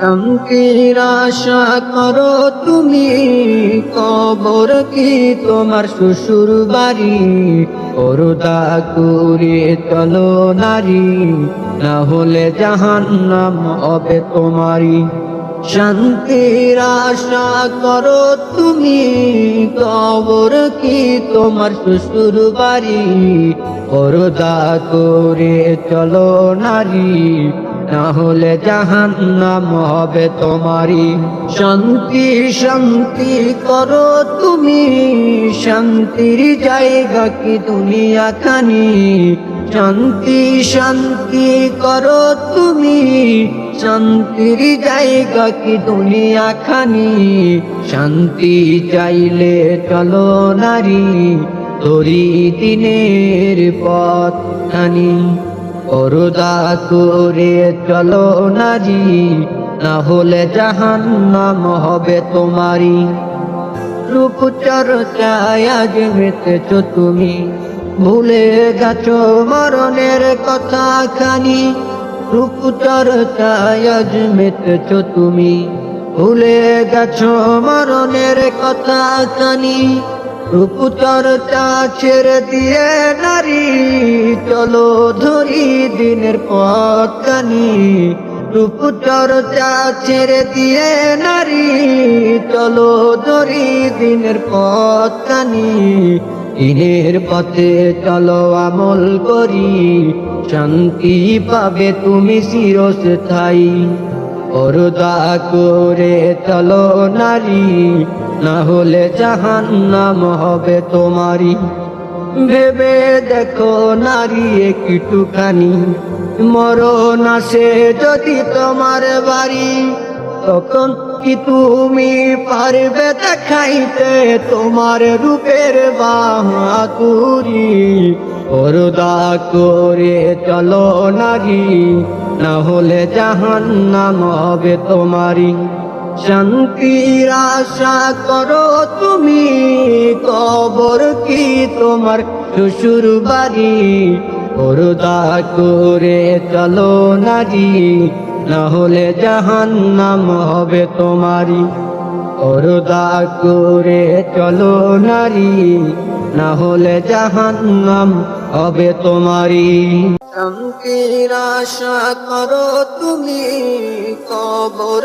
শান্তির আশা করো তুমি, কবর কি তোমার শ্বশুর বাড়ি? পরদা করে চলো নারী, না হলে জাহান্নাম হবে তোমারই। শান্তির আশা করো তুমি, কবর কি তোমার শ্বশুর বাড়ি? পরদা করে চলো নারী না হলে জাহান্নাম হবে তোমারই। শান্তি শান্তি করো তুমি। শান্তির জায়গা কি দুনিয়া খানি? শান্তি শান্তি করো তুমি। শান্তির জায়গা কি দুনিয়া খানি? শান্তি চাইলে চলো নারী, তোরি দিনের পথ খানি পরদা করে চলো নারী, না হলে জাহান্নাম হবে তোমারই। রূপচর আজ মেতেছ তুমি, ভুলে গেছো মরণের কথা খানি। রূপচর আজ মেতেছ তুমি, ভুলে গেছো মরণের কথা খানি। রূপচর্চা ছেড়ে দিয়ে নারী, চলো ধরি দিনের পথ কানি রূপচর্চা ছেড়ে দিয়ে নারী, চলো ধরি দিনের পথ কানি দিনের পথে চলো আমল করি, শান্তি পাবে তুমি চিরস্থায়ী। পরদা করে চলো নারী না হলে জাহান্নাম হবে তোমারই। ভেবে দেখো নারী একটুখানি, মরণ আসে যদি তোমার বাড়ি। তখন কি তুমি পারবে দেখাইতে তোমার রূপের বাহাদুরি? পরদা করে চলো নারী, না হলে জাহান্নাম হবে তোমারই। শান্তির আশা করো তুমি, কবর কি তোমার? শ্বশুর বাড়ি, পরদা করে চলো নারী, না হলে জাহান্নাম হবে তোমারই। পরদা করে চলো নারী, না হলে জাহান্নাম হবে তোমারই। শান্তির আশা করো তুমি, কবর